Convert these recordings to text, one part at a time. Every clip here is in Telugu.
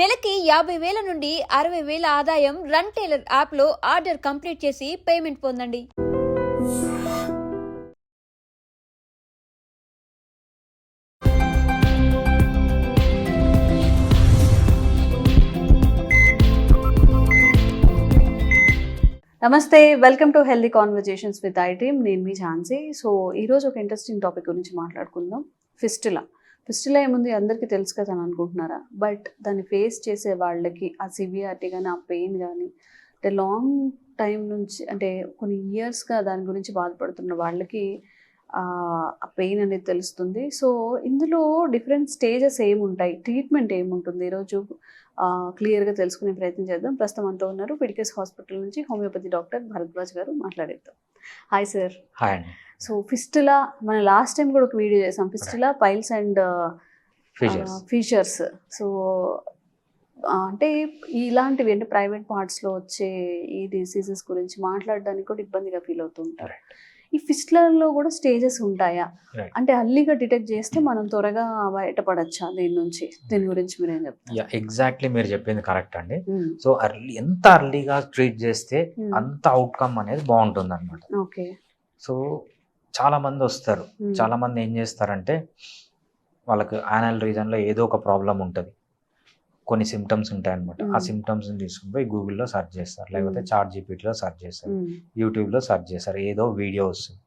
నెలకి యాభై వేల నుండి అరవై వేల ఆదాయం రన్ టైలర్ యాప్లో ఆర్డర్ కంప్లీట్ చేసి పేమెంట్ పొందండి. నమస్తే welcome to healthy conversations with I team నేను మీ ఝాన్సీ. సో ఈరోజు ఒక ఇంట్రెస్టింగ్ టాపిక్ గురించి మాట్లాడుకుందాం. ఫిస్టులా. ఫిస్టులా ఏముంది అందరికీ తెలుసు కదా అని అనుకుంటున్నారా? బట్ దాన్ని ఫేస్ చేసే వాళ్ళకి ఆ సివియారిటీ కానీ ఆ పెయిన్ కానీ అంటే లాంగ్ టైం నుంచి అంటే కొన్ని ఇయర్స్గా దాని గురించి బాధపడుతున్న వాళ్ళకి ఆ పెయిన్ అనేది తెలుస్తుంది. సో ఇందులో డిఫరెంట్ స్టేజెస్ ఏముంటాయి? ట్రీట్మెంట్ ఏముంటుంది? ఈరోజు క్లియర్గా తెలుసుకునే ప్రయత్నం చేద్దాం. ప్రస్తుతం అంతా ఉన్నారు పిడికెస్ హాస్పిటల్ నుంచి హోమియోపతి డాక్టర్ భరద్వాజ్ గారు మాట్లాడేద్దాం. Hi sir. హాయ్ అండి. సో ఫిస్టులా మన లాస్ట్ టైం కూడా ఒక వీడియో చేసాం. Fistula piles and features features so అంటే ఇలాంటివి అంటే ప్రైవేట్ పార్ట్స్లో వచ్చే ఈ డిసీజెస్ గురించి మాట్లాడడానికి కూడా ఇబ్బందిగా ఫీల్ అవుతుంటారు ఈ ఫిస్టులలో కూడా స్టేజెస్ ఉంటాయా. అంటే అల్లీగా డిటెక్ట్ చేస్తే మనం త్వరగా బయటపడచ్చా దీని నుంచి? దీని గురించి మీరేం చెప్తారు? యా ఎగ్జాక్ట్లీ మీరు చెప్పింది కరెక్ట్ అండి. సో అర్లీ ఎంత అర్లీగా ట్రీట్ చేస్తే మ్మ్. అంత అవుట్కమ్ అనేది బాగుంటుంది అనమాట ఓకే సో చాలా మంది వస్తారు. చాలా మంది ఏం చేస్తారంటే వాళ్ళకి యానల్ రీజన్లో ఏదో ఒక ప్రాబ్లం ఉంటుంది. కొన్ని సిమ్టమ్స్ ఉంటాయన్నమాట. ఆ. సిమ్టమ్స్ని తీసుకుని పోయి గూగుల్లో సెర్చ్ చేస్తారు. లేకపోతే. చాట్ జీపీటీలో సెర్చ్ చేస్తారు. యూట్యూబ్లో సెర్చ్ చేస్తారు. ఏదో వీడియో వస్తుంది.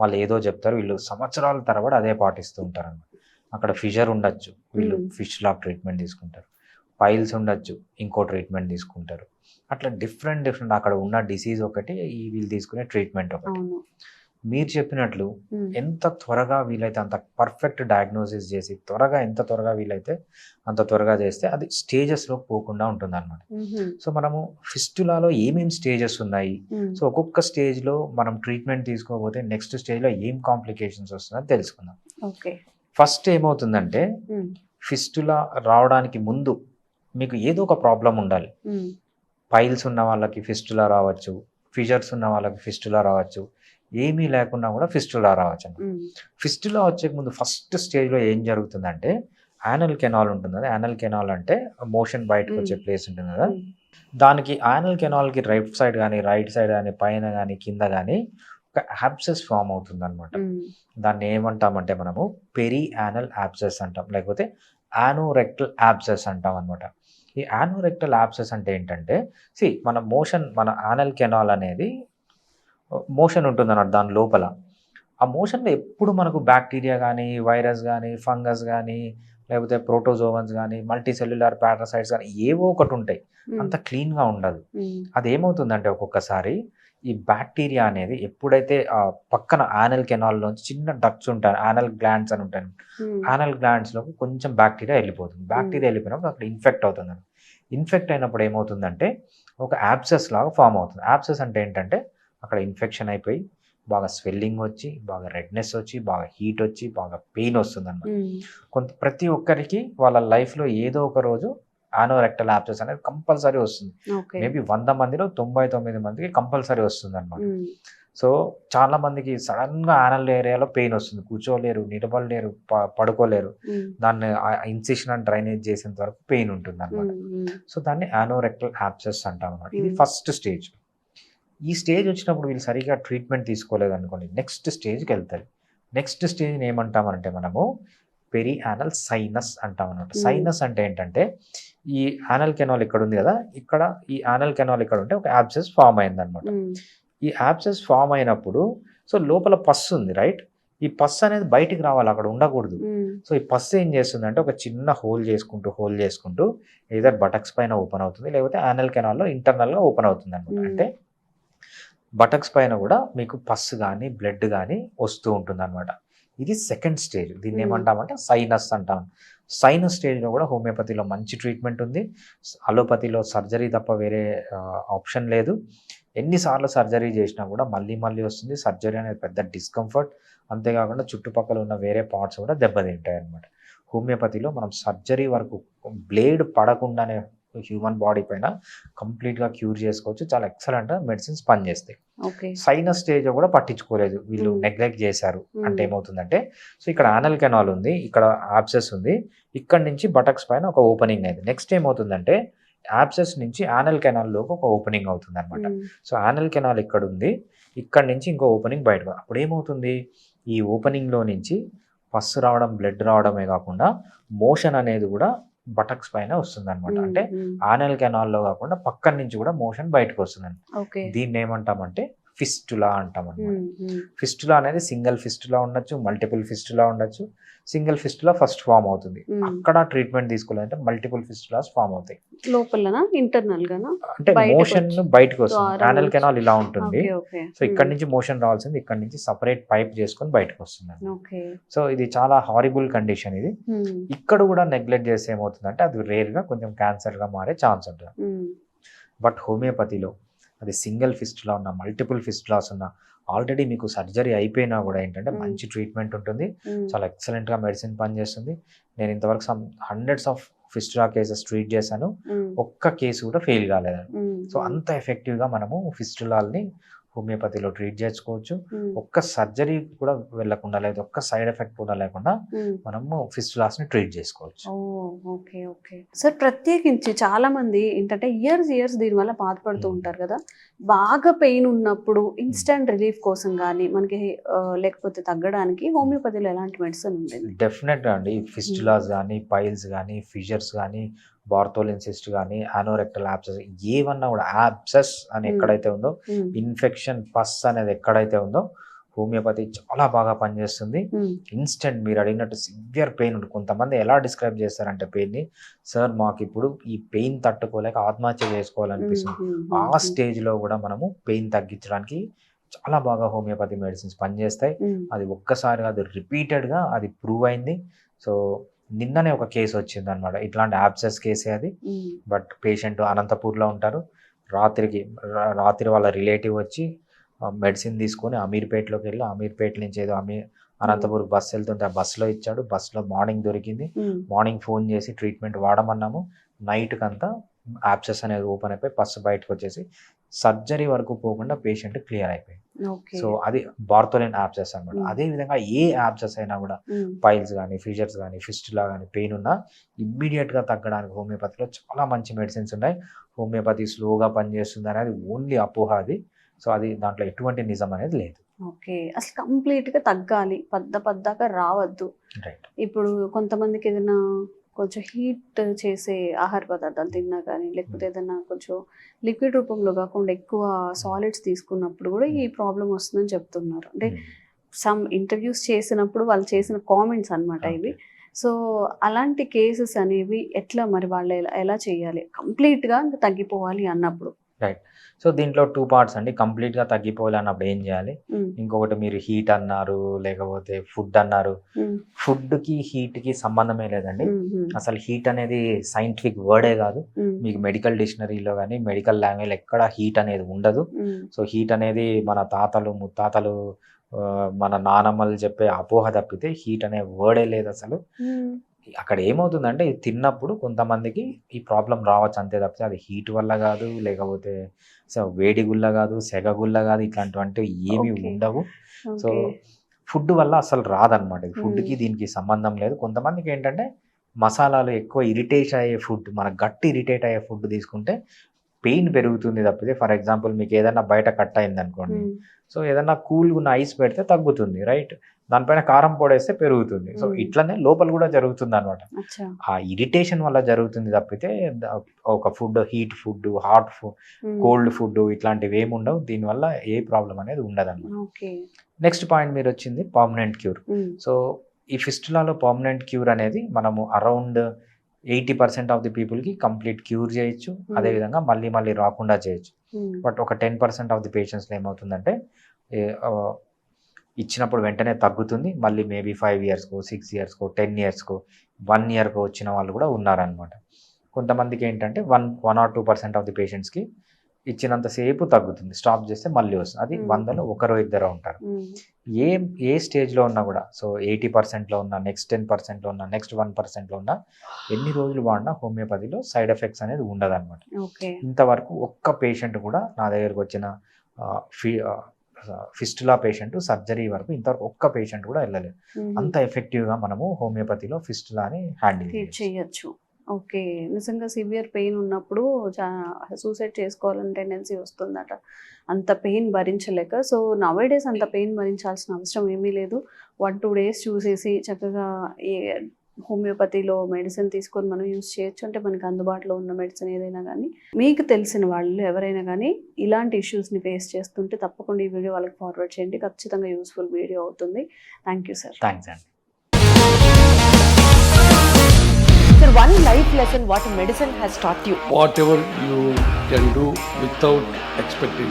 వాళ్ళు ఏదో చెప్తారు. వీళ్ళు సంవత్సరాల తరబడి అదే పాటిస్తూ ఉంటారు అన్నమాట అక్కడ ఫిషర్ ఉండొచ్చు. వీళ్ళు. ఫిష్ లాక్ ట్రీట్మెంట్ తీసుకుంటారు. పైల్స్ ఉండొచ్చు. ఇంకో ట్రీట్మెంట్ తీసుకుంటారు. అట్లా డిఫరెంట్ డిఫరెంట్ అక్కడ ఉన్న డిసీజ్ ఒకటి వీళ్ళు తీసుకునే ట్రీట్మెంట్ ఒకటి. మీరు చెప్పినట్లు. ఎంత త్వరగా వీలైతే అంత పర్ఫెక్ట్ డయాగ్నోసిస్ చేసి త్వరగా ఎంత త్వరగా వీలైతే అంత త్వరగా చేస్తే అది స్టేజెస్లో పోకుండా ఉంటుంది అనమాట. సో మనము ఫిస్టులాలో ఏమేమి స్టేజెస్ ఉన్నాయి. సో ఒక్కొక్క స్టేజ్లో మనం ట్రీట్మెంట్ తీసుకోకపోతే నెక్స్ట్ స్టేజ్లో ఏం కాంప్లికేషన్స్ వస్తుందని తెలుసుకుందాం ఓకే ఫస్ట్ ఏమవుతుందంటే. ఫిస్టులా రావడానికి ముందు మీకు ఏదో ఒక ప్రాబ్లం ఉండాలి. పైల్స్ ఉన్న వాళ్ళకి ఫిస్టులా రావచ్చు ఫిజర్స్ ఉన్న వాళ్ళకి ఫిస్టులా రావచ్చు ఏమీ లేకుండా కూడా ఫిస్టులా రావచ్చు. ఫిస్టులా వచ్చే ముందు ఫస్ట్ స్టేజ్లో ఏం జరుగుతుందంటే యానల్ కెనాల్ ఉంటుంది కదా యానల్ కెనాల్ అంటే మోషన్ బయటకు వచ్చే. ప్లేస్ ఉంటుంది కదా. దానికి యానల్ కెనాల్కి రైట్ సైడ్ కానీ రైట్ సైడ్ కానీ పైన కానీ కింద కానీ ఒక యాప్సెస్ ఫామ్ అవుతుంది అనమాట. దాన్ని ఏమంటామంటే మనము పెరి యానల్ యాప్సెస్ అంటాం లేకపోతే యానోరెక్టల్ యాప్సెస్ అంటాం అనమాట ఈ యానోరెక్టల్ యాప్సెస్ అంటే ఏంటంటే సి మన మోషన్ మన యానల్ కెనాల్ అనేది మోషన్ ఉంటుంది అన్నమాట దాని లోపల. ఆ మోషన్లో ఎప్పుడు మనకు బ్యాక్టీరియా కానీ వైరస్ కానీ ఫంగస్ కానీ లేకపోతే ప్రోటోజోవన్స్ కానీ మల్టీ సెల్యులార్ పారాసైట్స్ కానీ ఏవో ఒకటి ఉంటాయి. అంత క్లీన్గా ఉండదు. అది ఏమవుతుందంటే ఒక్కొక్కసారి ఈ బ్యాక్టీరియా అనేది ఎప్పుడైతే ఆ పక్కన యానల్ కెనాల్లోంచి చిన్న డక్ట్స్ ఉంటాయి యానల్ గ్లాండ్స్ అని ఉంటాయి. యానల్ గ్లాండ్స్లోకి కొంచెం బ్యాక్టీరియా వెళ్ళిపోతుంది. బ్యాక్టీరియా వెళ్ళిపోయినప్పుడు అక్కడ ఇన్ఫెక్ట్ అవుతుంది ఇన్ఫెక్ట్ అయినప్పుడు ఏమవుతుందంటే ఒక యాప్సెస్ లాగా ఫామ్ అవుతుంది. యాప్సెస్ అంటే ఏంటంటే అక్కడ ఇన్ఫెక్షన్ అయిపోయి బాగా స్వెల్లింగ్ వచ్చి బాగా రెడ్నెస్ వచ్చి బాగా హీట్ వచ్చి బాగా పెయిన్ వస్తుంది అన్నమాట మ్మ్. కొంత ప్రతి ఒక్కరికి వాళ్ళ లైఫ్లో ఏదో ఒక రోజు ఆనోరెక్టల్ యాప్సెస్ అనేది కంపల్సరీ వస్తుంది మేబీ వంద మందిలో తొంభై తొమ్మిది మందికి కంపల్సరీ వస్తుంది అనమాట. సో చాలా మందికి సడన్గా యానల్ ఏరియాలో పెయిన్ వస్తుంది కూర్చోలేరు నిలబడలేరు పడుకోలేరు. దాన్ని ఇన్సిషన్ అండ్ డ్రైనేజ్ చేసేంత వరకు పెయిన్ ఉంటుంది అనమాట. సో దాన్ని యానోరెక్టల్ యాప్సెస్ అంటాం అనమాట ఇది. ఫస్ట్ స్టేజ్ ఈ స్టేజ్ వచ్చినప్పుడు వీళ్ళు సరిగా ట్రీట్మెంట్ తీసుకోలేదు అనుకోండి నెక్స్ట్ స్టేజ్కి వెళ్తారు నెక్స్ట్ స్టేజ్ ఏమంటామంటే మనము పెరి యానల్ సైనస్ అంటాం అనమాట. సైనస్ అంటే ఏంటంటే ఈ యానల్ కెనాల్ ఇక్కడ ఉంది కదా ఇక్కడ ఈ యానల్ కెనాల్ ఇక్కడ ఉంటే ఒక యాబ్సెస్ ఫామ్ అయింది అనమాట. ఈ యాబ్సెస్ ఫామ్ అయినప్పుడు సో లోపల పస్ ఉంది రైట్ ఈ పస్ అనేది బయటికి రావాలి అక్కడ ఉండకూడదు. సో ఈ పస్ ఏం చేస్తుందంటే ఒక చిన్న హోల్ చేసుకుంటూ హోల్ చేసుకుంటూ ఏదర్ బటక్స్ పైన ఓపెన్ అవుతుంది లేకపోతే యానల్ కెనాల్లో ఇంటర్నల్గా ఓపెన్ అవుతుంది అనమాట. అంటే బటక్స్ పైన కూడా మీకు పస్ కానీ బ్లడ్ కానీ వస్తూ ఉంటుంది అనమాట ఇది సెకండ్ స్టేజ్. దీన్ని. ఏమంటామంటే సైనస్ అంటాం. సైనస్ స్టేజ్లో కూడా హోమియోపతిలో మంచి ట్రీట్మెంట్ ఉంది. అలోపతిలో సర్జరీ తప్ప వేరే ఆప్షన్ లేదు. ఎన్నిసార్లు సర్జరీ చేసినా కూడా మళ్ళీ మళ్ళీ వస్తుంది. సర్జరీ అనేది పెద్ద డిస్కంఫర్ట్. అంతేకాకుండా చుట్టుపక్కల ఉన్న వేరే పార్ట్స్ కూడా దెబ్బతింటాయి అనమాట హోమియోపతిలో మనం సర్జరీ వరకు బ్లేడ్ పడకుండానే హ్యూమన్ బాడీ పైన కంప్లీట్గా క్యూర్ చేసుకోవచ్చు. చాలా ఎక్సలెంట్ మెడిసిన్స్ పనిచేస్తాయి. ఓకే సైనస్ స్టేజ్ కూడా పట్టించుకోలేదు. వీళ్ళు Hmm. నెగ్లెక్ట్ చేశారు. Hmm. అంటే ఏమవుతుందంటే సో ఇక్కడ యానల్ కెనాల్ ఉంది ఇక్కడ యాప్సెస్ ఉంది. ఇక్కడ నుంచి బటక్స్ పైన ఒక ఓపెనింగ్ అయింది. నెక్స్ట్ ఏమవుతుందంటే యాప్సెస్ నుంచి యానల్ కెనాల్లోకి ఒక ఓపెనింగ్ అవుతుంది అనమాట సో యానల్ కెనాల్ ఇక్కడ ఉంది. ఇక్కడ నుంచి ఇంకో ఓపెనింగ్ బయటకు అప్పుడు ఏమవుతుంది? ఈ ఓపెనింగ్లో నుంచి పస్ రావడం బ్లడ్ రావడమే కాకుండా మోషన్ అనేది కూడా బటక్స్ పైన వస్తుంది అనమాట అంటే ఆనల్ కెనాల్లో కాకుండా పక్కన నుంచి కూడా మోషన్ బయటకు వస్తుంది దీన్ని ఏమంటామంటే ఫిస్టులా అంటాం అనమాట ఫిస్టులా అనేది సింగిల్ ఫిస్టులా ఉండొచ్చు మల్టిపుల్ ఫిస్టులా ఉండొచ్చు. సింగిల్ ఫిస్టులా ఫస్ట్ ఫామ్ అవుతుంది. అక్కడ ట్రీట్మెంట్ తీసుకోవాలంటే మల్టిపుల్ ఫిస్టులాస్ ఫామ్ అవుతాయి. లోపలనా? ఇంటర్నల్ గానా అంటే మోషన్ బయటకు వస్తుంది యానల్. కెనాల్ ఇలా ఉంటుంది. సో ఇక్కడ నుంచి మోషన్ రావాల్సింది ఇక్కడ నుంచి సపరేట్ పైప్ చేసుకొని బయటకు వస్తుంది సో ఇది చాలా హారిబుల్ కండిషన్ ఇది. ఇక్కడ కూడా నెగ్లెక్ట్ చేస్తే ఏమవుతుందంటే అది రేర్గా కొంచెం క్యాన్సర్గా మారే ఛాన్స్ ఉంటుంది. బట్ హోమియోపతిలో అది సింగిల్ ఫిస్టులా ఉన్న మల్టిపుల్ ఫిస్టులాస్ ఉన్న ఆల్రెడీ మీకు సర్జరీ అయిపోయినా కూడా ఏంటంటే. మంచి ట్రీట్మెంట్ ఉంటుంది. చాలా ఎక్సలెంట్గా మెడిసిన్ పనిచేస్తుంది. నేను ఇంతవరకు some hundreds of fistula cases treat చేశాను. ఒక్క కేసు కూడా ఫెయిల్ కాలేదండి. సో అంత ఎఫెక్టివ్గా మనము ఫిస్టులాల్ని హోమియోపతిలో ట్రీట్ చేసుకోవచ్చు. ఒక్క సర్జరీ కూడా వెళ్ళకుండా లేదా ఒక్క సైడ్ ఎఫెక్ట్ కూడా లేకుండా మనము ఫిస్టులాస్ని ట్రీట్ చేసుకోవచ్చు. Okay okay. సార్ ప్రత్యేకించి చాలా మంది ఏంటంటే ఇయర్స్ ఇయర్స్ దీనివల్ల బాధపడుతూ Hmm. ఉంటారు కదా. బాగా పెయిన్ ఉన్నప్పుడు ఇన్స్టెంట్ రిలీఫ్ కోసం కానీ మనకి లేకపోతే తగ్గడానికి హోమియోపతిలో ఎలాంటి మెడిసిన్ ఉంటుంది? డెఫినెట్ అండి. ఫిస్టులాస్ కానీ పైల్స్ కానీ ఫిషర్స్ కానీ బార్థోలిన్ సిస్ట్ కానీ ఆనోరెక్టల్ యాప్సెస్ ఏవన్నా కూడా యాప్సెస్ అని. ఎక్కడైతే ఉందో ఇన్ఫెక్షన్ పస్ అనేది ఎక్కడైతే ఉందో హోమియోపతి చాలా బాగా పనిచేస్తుంది. ఇన్స్టెంట్ మీరు అడిగినట్టు సివియర్ పెయిన్ ఉంటుంది. కొంతమంది ఎలా డిస్క్రైబ్ చేస్తారంటే పెయిన్ని సార్ మాకు ఇప్పుడు ఈ పెయిన్ తట్టుకోలేక ఆత్మహత్య చేసుకోవాలనిపిస్తుంది. ఆ స్టేజ్లో కూడా మనము పెయిన్ తగ్గించడానికి చాలా బాగా హోమియోపతి మెడిసిన్స్ పనిచేస్తాయి. అది ఒక్కసారి అది రిపీటెడ్గా అది ప్రూవ్ అయింది. సో నిన్ననే ఒక కేసు వచ్చింది అనమాట ఇట్లాంటి యాప్సెస్ కేసే అది. బట్ పేషెంట్ అనంతపూర్లో ఉంటారు. రాత్రికి రాత్రి వాళ్ళ రిలేటివ్ వచ్చి మెడిసిన్ తీసుకొని అమీర్పేటలోకి వెళ్ళి అమీర్పేట నుంచి ఏదో అమీర్ అనంతపూర్ బస్సు వెళ్తుంటే ఆ బస్సులో ఇచ్చాడు. బస్సులో మార్నింగ్ దొరికింది. మార్నింగ్ ఫోన్ చేసి ట్రీట్మెంట్ వాడమన్నాము. నైట్కి అంతా యాప్సెస్ అనేది ఓపెన్ అయిపోయి పస్ బయటకు వచ్చేసి సర్జరీ వరకు పోకుండా పేషెంట్ క్లియర్ అయిపోయింది ఓకే. సో అది బార్థోలిన్ యాప్సెస్ అనమాట. అదే విధంగా ఏ యాప్సెస్ అయినా కూడా పైల్స్ కానీ ఫిషర్స్ కానీ ఫిస్టులా కానీ పెయిన్ ఉన్నా ఇమ్మీడియట్గా తగ్గడానికి హోమియోపతిలో చాలా మంచి మెడిసిన్స్ ఉన్నాయి. హోమియోపతి స్లోగా పనిచేస్తుంది అనేది ఓన్లీ అపోహ అది. సో అది దాంట్లో ఎటువంటి నిజం అనేది లేదు. ఓకే. అసలు కంప్లీట్గా తగ్గాలి. పద్ద పద్దాక రావద్దు. రైట్. ఇప్పుడు కొంతమందికి ఏదైనా కొంచెం హీట్ చేసే ఆహార పదార్థాలు తిన్నా కానీ లేకపోతే ఏదైనా కొంచెం లిక్విడ్ రూపంలో కాకుండా ఎక్కువ సాలిడ్స్ తీసుకున్నప్పుడు కూడా ఈ ప్రాబ్లం వస్తుందని చెప్తున్నారు. అంటే సమ్ ఇంటర్వ్యూస్ చేసినప్పుడు వాళ్ళు చేసిన కామెంట్స్ అన్నమాట ఇవి. సో అలాంటి కేసెస్ అనేవి ఎట్లా మరి వాళ్ళు ఎలా ఎలా చేయాలి? కంప్లీట్గా తగ్గిపోవాలి అన్నప్పుడు. సో దీంట్లో టూ పార్ట్స్ అండి. కంప్లీట్గా తగ్గిపోవాలి అన్నప్పుడు ఏం చేయాలి? ఇంకొకటి మీరు హీట్ అన్నారు లేకపోతే ఫుడ్ అన్నారు. ఉమ్, ఫుడ్కి హీట్కి సంబంధమే లేదండి. అసలు హీట్ అనేది సైంటిఫిక్ వర్డే కాదు. మీకు మెడికల్ డిక్షనరీలో కానీ మెడికల్ లాంగ్వేజ్ ఎక్కడ హీట్ అనేది ఉండదు. సో హీట్ అనేది మన తాతలు ముత్తాతలు మన నానమ్మలు చెప్పే అపోహ తప్పితే హీట్ అనే వర్డే లేదు అసలు. అక్కడ ఏమవుతుందంటే ఇది తిన్నప్పుడు కొంతమందికి ఈ ప్రాబ్లం రావచ్చు అంతే తప్పితే అది హీట్ వల్ల కాదు లేకపోతే సో వేడి గుల్ల కాదు సెగ గుల్ల కాదు ఇట్లాంటివంటివి ఏమీ. ఉండవు సో. ఫుడ్ వల్ల అసలు రాదనమాట ఇది ఫుడ్కి. దీనికి సంబంధం లేదు కొంతమందికి ఏంటంటే మసాలాలు ఎక్కువ ఇరిటేట్ అయ్యే ఫుడ్ మన గట్టి ఇరిటేట్ అయ్యే ఫుడ్ తీసుకుంటే పెయిన్ పెరుగుతుంది తప్పితే ఫర్ ఎగ్జాంపుల్ మీకు ఏదైనా బయట కట్ అయింది అనుకోండి సో ఏదన్నా కూల్గా ఉన్న ఐస్ పెడితే తగ్గుతుంది రైట్ దానిపైన కారం పొడేస్తే పెరుగుతుంది. సో. ఇట్లనే లోపల కూడా జరుగుతుంది అనమాట ఆ ఇరిటేషన్ వల్ల జరుగుతుంది తప్పితే ఒక food heat food hot food cold food ఇట్లాంటివి ఏమి ఉండవు. దీనివల్ల ఏ ప్రాబ్లం అనేది ఉండదు ఓకే. నెక్స్ట్ పాయింట్ మీరు వచ్చింది పర్మనెంట్ క్యూర్. సో ఈ ఫిస్టులాలో పర్మనెంట్ క్యూర్ అనేది మనము around eighty percent of the పీపుల్కి కంప్లీట్ క్యూర్ చేయొచ్చు. అదేవిధంగా మళ్ళీ మళ్ళీ రాకుండా చేయొచ్చు. బట్ ఒక టెన్ పర్సెంట్ ఆఫ్ ది పేషెంట్స్లో ఏమవుతుందంటే ఇచ్చినప్పుడు వెంటనే తగ్గుతుంది. మళ్ళీ మేబీ ఫైవ్ ఇయర్స్కో సిక్స్ ఇయర్స్కో టెన్ ఇయర్స్కో వన్ ఇయర్కో వచ్చిన వాళ్ళు కూడా ఉన్నారనమాట కొంతమందికి ఏంటంటే one one or two percent of the పేషెంట్స్కి ఇచ్చినంతసేపు తగ్గుతుంది. స్టాప్ చేస్తే మళ్ళీ వస్తుంది. అది. వందలో ఒకరో ఇద్దరు ఉంటారు. ఏ ఏ స్టేజ్లో ఉన్నా కూడా సో ఎయిటీ పర్సెంట్లో ఉన్న నెక్స్ట్ టెన్ పర్సెంట్లో ఉన్న నెక్స్ట్ వన్ పర్సెంట్లో ఉన్న ఎన్ని రోజులు వాడినా హోమియోపతిలో సైడ్ ఎఫెక్ట్స్ అనేది ఉండదన్నమాట. ఓకే. ఇంతవరకు ఒక్క పేషెంట్ కూడా నా దగ్గరకు వచ్చిన ఫి ఫిస్టులా పేషెంట్ సర్జరీ వరకు ఇంతవరకు ఒక్క పేషెంట్ కూడా వెళ్ళలేదు. అంత ఎఫెక్టివ్గా మనము హోమియోపతిలో ఫిస్టులాని హ్యాండిల్ చేయొచ్చు. ఓకే. నిజంగా సివియర్ పెయిన్ ఉన్నప్పుడు సూసైడ్ చేసుకోవాలని టెండెన్సీ వస్తుందట. అంత పెయిన్ భరించలేక. సో నవే డేస్ అంత పెయిన్ భరించాల్సిన అవసరం ఏమీ లేదు. వన్ టూ డేస్ చూసేసి చక్కగా హోమియోపతిలో మెడిసిన్ తీసుకొని మనం యూస్ చేయొచ్చు. అంటే మనకి అందుబాటులో ఉన్న మెడిసిన్ ఏదైనా కానీ మీకు తెలిసిన వాళ్ళు ఎవరైనా కానీ ఇలాంటి ఇష్యూస్ని ఫేస్ చేస్తుంటే తప్పకుండా ఈ వీడియో వాళ్ళకి ఫార్వర్డ్ చేయండి. ఖచ్చితంగా యూస్ఫుల్ వీడియో అవుతుంది. Thank you sir. థ్యాంక్స్ అండి. Sir, one life lesson what medicine has taught you. whatever you can do without expecting.